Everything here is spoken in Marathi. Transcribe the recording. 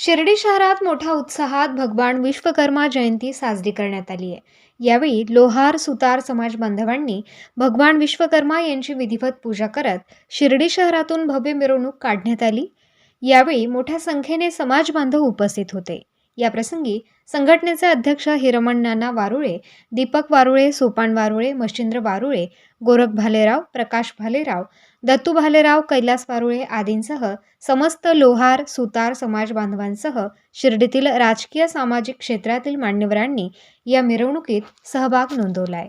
शिर्डी शहरात मोठ्या उत्साहात भगवान विश्वकर्मा जयंती साजरी करण्यात आली आहे. यावेळी लोहार सुतार समाज बांधवांनी भगवान विश्वकर्मा यांची विधिवत पूजा करत शिर्डी शहरातून भव्य मिरवणूक काढण्यात आली. यावेळी मोठ्या संख्येने समाज बांधव उपस्थित होते. याप्रसंगी संघटनेचे अध्यक्ष हिरमण नाना वारुळे दीपक वारुळे सोपान वारुळे मच्छिंद्र वारुळे गोरख भालेराव प्रकाश भालेराव दत्तू भालेराव कैलास वारुळे आदींसह समस्त लोहार सुतार समाज बांधवांसह शिर्डीतील राजकीय सामाजिक क्षेत्रातील मान्यवरांनी या मिरवणुकीत सहभाग नोंदवलाय.